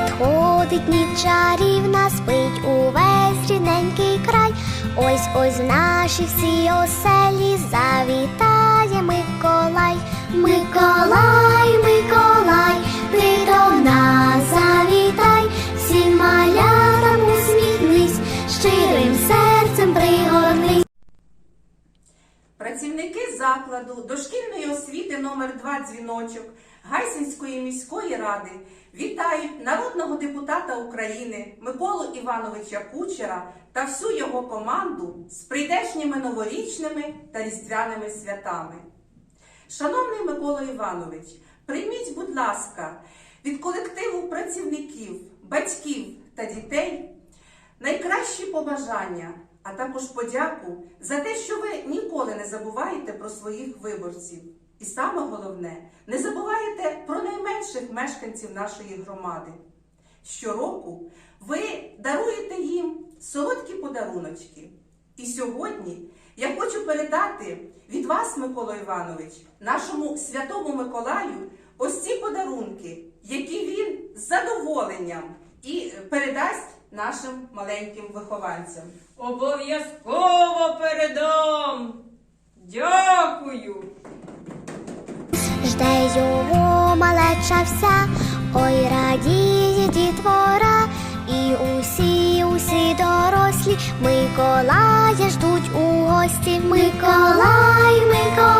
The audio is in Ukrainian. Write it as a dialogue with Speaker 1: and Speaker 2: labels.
Speaker 1: Надходить ніч чарівна, спить увесь рідненький край. Ось ось в наші всі оселі завітає Миколай. Миколай, Миколай, ти до нас завітай, всім малятам усміхнись, щирим серцем пригорнись.
Speaker 2: Працівники закладу дошкільної освіти номер 2 дзвіночок Гайсинської міської ради вітають народного депутата України Миколу Івановича Кучера та всю його команду з прийдешніми новорічними та різдвяними святами. Шановний Микола Іванович, прийміть, будь ласка, від колективу працівників, батьків та дітей побажання, а також подяку за те, що ви ніколи не забуваєте про своїх виборців. І саме головне, не забуваєте про найменших мешканців нашої громади. Щороку ви даруєте їм солодкі подаруночки. І сьогодні я хочу передати від вас, Микола Іванович, нашому святому Миколаю, ось ці подарунки, які він з задоволенням і передасть нашим маленьким вихованцям.
Speaker 3: Обов'язково передам. Дякую.
Speaker 1: Жде його малеча вся, ой радіє дітвора, і усі, усі дорослі Миколая ждуть у гості. Миколай, Миколай,